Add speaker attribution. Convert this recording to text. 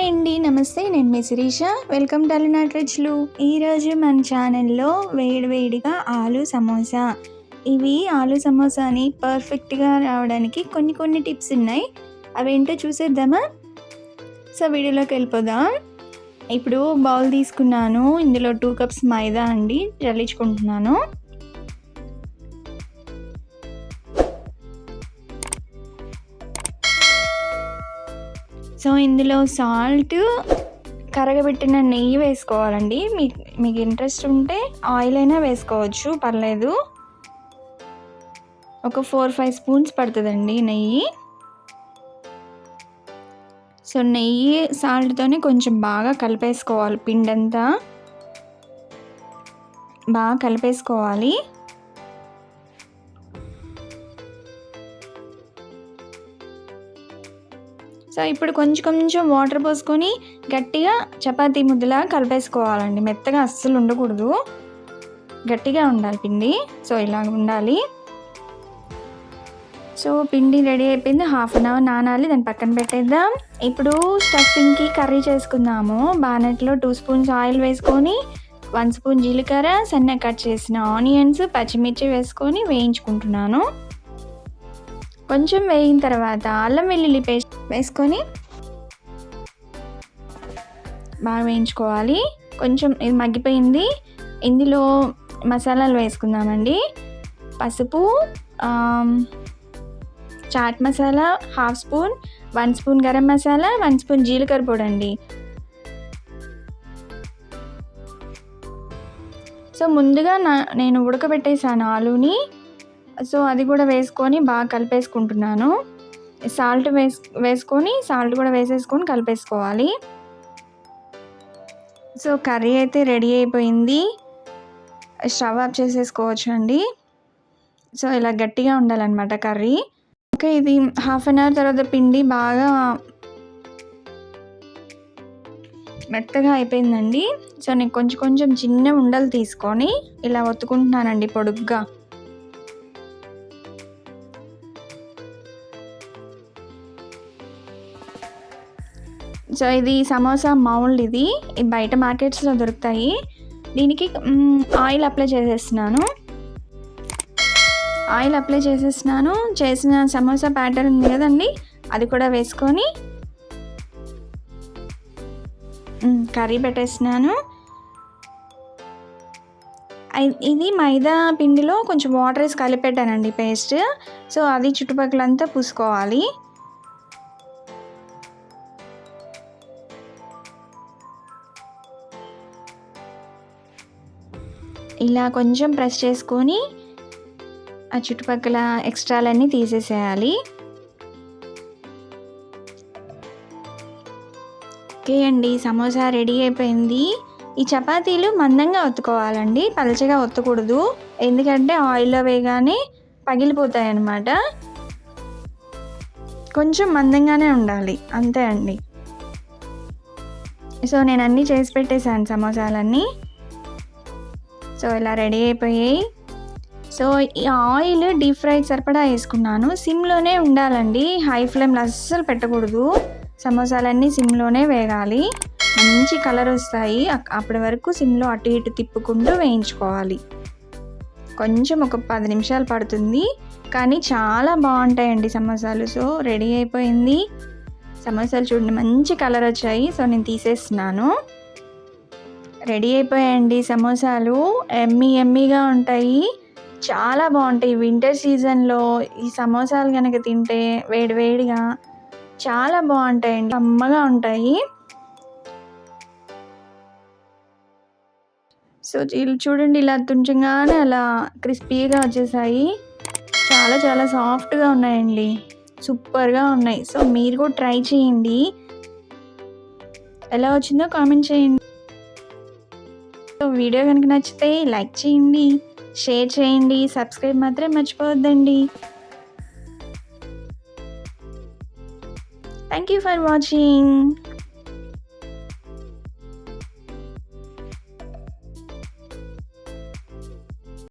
Speaker 1: Hi అండి నమస్తే. నేను మీ శిరీష. వెల్కమ్ టు అలనాట్ రుచులు ఈరోజు మన ఛానల్లో వేడివేడిగా ఆలు సమోసా. ఇవి ఆలు సమోసాని పర్ఫెక్ట్గా రావడానికి కొన్ని కొన్ని టిప్స్ ఉన్నాయి. అవేంటో చూసేద్దామా? సో వీడియోలోకి వెళ్ళిపోదాం. ఇప్పుడు బౌల్ తీసుకున్నాను. ఇందులో టూ కప్స్ మైదా అండి జల్లించుకుంటున్నాను సో ఇందులో సాల్ట్ కరగబెట్టిన నెయ్యి వేసుకోవాలండి. మీకు మీకు ఇంట్రెస్ట్ ఉంటే ఆయిల్ అయినా వేసుకోవచ్చు పర్లేదు. ఒక ఫోర్ ఫైవ్ స్పూన్స్ పడుతుందండి నెయ్యి. సో నెయ్యి సాల్ట్తోనే కొంచెం బాగా కలిపేసుకోవాలి పిండంతా బాగా కలిపేసుకోవాలి. సో ఇప్పుడు కొంచెం కొంచెం వాటర్ పోసుకొని గట్టిగా చపాతీ ముద్దలా కలిపేసుకోవాలండి. మెత్తగా అస్సలు ఉండకూడదు. గట్టిగా ఉండాలి పిండి. సో ఇలా ఉండాలి. సో పిండి రెడీ అయిపోయింది. హాఫ్ అన్ అవర్ నానాలి. దాన్ని పక్కన పెట్టేద్దాం. ఇప్పుడు స్టఫింగ్కి కర్రీ చేసుకుందాము. బానెట్లో టూ స్పూన్స్ ఆయిల్ వేసుకొని వన్ స్పూన్ జీలకర్ర సన్న కట్ చేసిన ఆనియన్స్ పచ్చిమిర్చి వేసుకొని వేయించుకుంటున్నాను. కొంచెం వేగిన తర్వాత అల్లం వెల్లుల్లి పేస్ట్ వేసుకొని బాగా వేయించుకోవాలి. కొంచెం ఇది మగ్గిపోయింది. ఇందులో మసాలాలు వేసుకుందామండి. పసుపు chaat masala half spoon one spoon garam masala one spoon జీలకర్ర పొడి అండి సో ముందుగా నా నేను ఉడకబెట్టేసాను ఆలుని. సో అది కూడా వేసుకొని బాగా కలిపేసుకుంటున్నాను. సాల్ట్ వేస్ వేసుకొని సాల్ట్ కూడా వేసేసుకొని కలిపేసుకోవాలి. సో కర్రీ అయితే రెడీ అయిపోయింది. స్టవ్ ఆఫ్ చేసేసుకోవచ్చు అండి సో ఇలా గట్టిగా ఉండాలన్నమాట కర్రీ. ఓకే ఇది హాఫ్ అన్ అవర్ తర్వాత పిండి బాగా మెత్తగా అయిపోయిందండి. సో నేను కొంచెం కొంచెం చిన్న ఉండలు తీసుకొని ఇలా ఒత్తుకుంటున్నానండి పొడుగ్గా. సో ఇది సమోసా మౌల్డ్ ఇది. బయట మార్కెట్స్లో దొరుకుతాయి. దీనికి ఆయిల్ అప్లై చేసేస్తున్నాను. ఆయిల్ అప్లై చేసేస్తున్నాను. చేసిన సమోసా ప్యాటర్ ఉంది కదండి అది కూడా వేసుకొని కర్రీ పెట్టేస్తున్నాను. ఇది మైదా పిండిలో కొంచెం వాటర్ వేసి కలిపెట్టానండి పేస్ట్. సో అది చుట్టుపక్కలంతా పూసుకోవాలి. ఇలా కొంచెం ప్రెస్ చేసుకొని ఆ చుట్టుపక్కల ఎక్స్ట్రాలన్నీ తీసేసేయాలి. ఓకే అండి సమోసా రెడీ అయిపోయింది. ఈ చపాతీలు మందంగా ఒత్తుకోవాలండి పలచగా ఒత్తకూడదు. ఎందుకంటే ఆయిల్లో వేయగానే పగిలిపోతాయి అన్నమాట కొంచెం మందంగానే ఉండాలి అంతే అండి. సో నేను అన్నీ చేసి పెట్టేశాను సమోసాలన్నీ. సో ఇలా రెడీ అయిపోయాయి. సో ఈ ఆయిల్ డీప్ ఫ్రైడ్ సరిపడా వేసుకున్నాను. సిమ్లోనే ఉండాలండి. హై ఫ్లేమ్లో అస్సలు పెట్టకూడదు. సమోసాలన్నీ సిమ్లోనే వేగాలి. మంచి కలర్ వస్తాయి. అప్పటి వరకు సిమ్లో అటు ఇటు తిప్పుకుంటూ వేయించుకోవాలి. కొంచెం ఒక పది నిమిషాలు పడుతుంది. కానీ చాలా బాగుంటాయండి సమోసాలు. సో రెడీ అయిపోయింది. సమోసాలు చూడండి మంచి కలర్ వచ్చాయి. సో నేను తీసేస్తున్నాను. రెడీ అయిపోయాయండి సమోసాలు. ఎమ్మీ ఎమ్మీగా ఉంటాయి. చాలా బాగుంటాయి వింటర్ సీజన్లో ఈ సమోసాలు కనుక తింటే వేడివేడిగా చాలా బాగుంటాయండి. అమ్మగా ఉంటాయి. సో చూడండి ఇలా తుంచంగానే అలా క్రిస్పీగా వచ్చేసాయి. చాలా చాలా సాఫ్ట్గా ఉన్నాయండి. సూపర్గా ఉన్నాయి. సో మీరు కూడా ట్రై చేయండి. ఎలా వచ్చిందో కామెంట్ చేయండి. వీడియో కనుక నచ్చితే లైక్ చేయండి షేర్ చేయండి సబ్స్క్రైబ్ మాత్రం మర్చిపోవద్దండి. Thank you for watching